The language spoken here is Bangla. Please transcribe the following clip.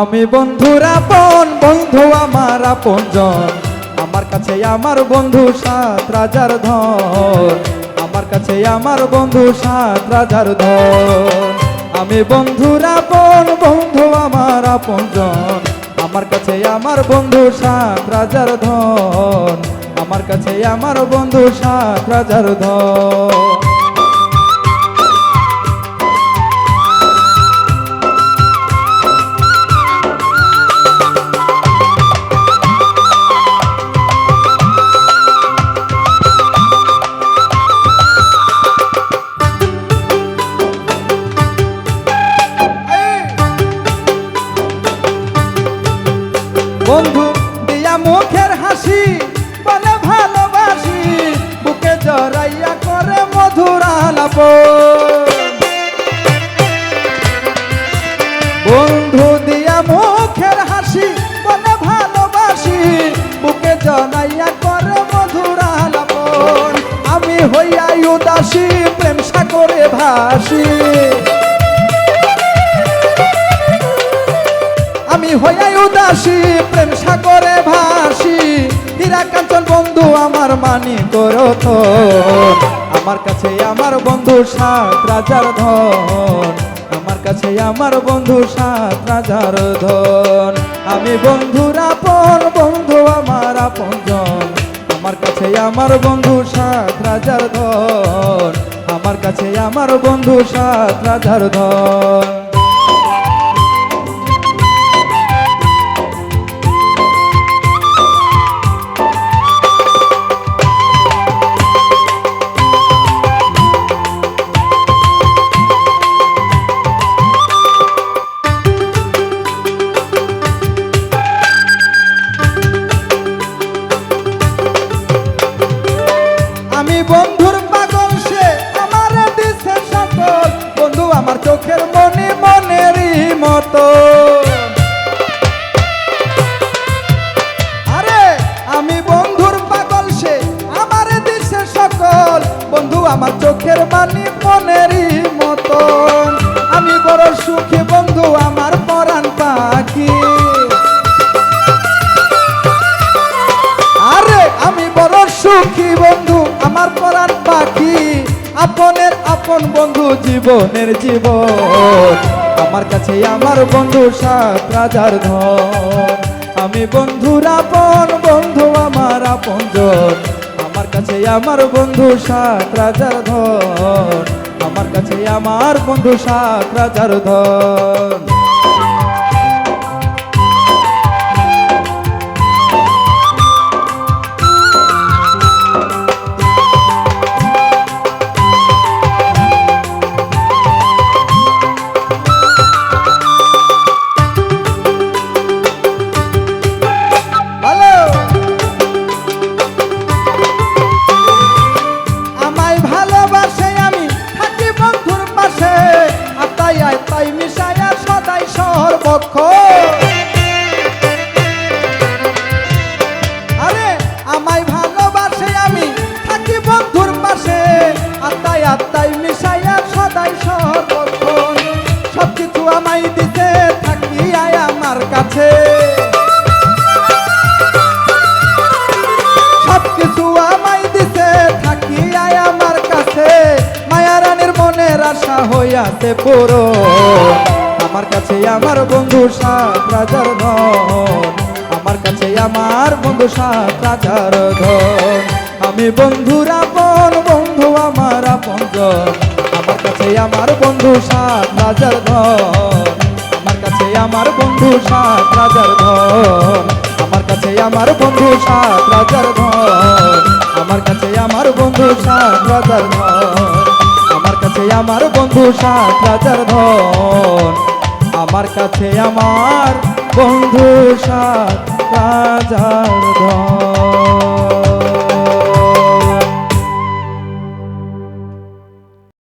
আমি বন্ধুর আপন, বন্ধু আমার আপনজন আমার কাছে আমার বন্ধু সাত রাজার ধন। আমার কাছে আমার বন্ধু সাত রাজার ধন। আমি বন্ধুর আপন, বন্ধু আমার আপনজন আমার কাছে আমার বন্ধু সাত রাজার ধন। আমার কাছে আমার বন্ধু সাত রাজার ধন। জড়াইয়া করে মধুর আলাপ। বন্ধু দিয়া মুখের হাসি, বলে ভালোবাসি, বুকে জড়াইয়া করে মধুর আলাপ। আমি হইয়া উদাসী, প্রেম সাগরে ভাসি। আমি হইয়াই উদাসী আমার মানি করো তো। আমার কাছে আমার বন্ধু সাত রাজার ধন। আমার কাছে আমার বন্ধু সাত রাজার ধন। আমি বন্ধুর আপন, বন্ধু আমার আপনজন আমার কাছে আমার বন্ধু সাত রাজার ধন। আমার কাছে আমার বন্ধু সাত রাজার ধন। আমার চোখের মানি মনেরই মতো আমি বড় সুখী বন্ধু, আমার পরাণ পাখি। আরে, আমি বড় সুখী বন্ধু, আমার পরাণ পাখি। আপনের আপন বন্ধু, জীবনের জীবন। আমার কাছে আমার বন্ধু, সাত রাজার ধন। আমি বন্ধুর আপন বন্ধু, আমার আপনজন। আমার কাছে আমার বন্ধু সাত রাজার ধন। আমার কাছে আমার বন্ধু সাত রাজার ধন। হইয়াছে পুরো। আমার কাছে আমার বন্ধু সাত রাজার ধন। আমার কাছে আমার বন্ধু সাত রাজার ধন। আমি বন্ধুর আপন বন্ধু আমার আপনজন। আমার কাছে আমার বন্ধু সাত রাজার ধন। আমার কাছে আমার বন্ধু সাত রাজার ধন। আমার কাছে আমার বন্ধু সাত রাজার ধন। আমার কাছে আমার বন্ধু সাত রাজার ধন। আমার কাছে আমার বন্ধু সাত রাজার ধন। আমার কাছে আমার বন্ধু সাত রাজার ধন।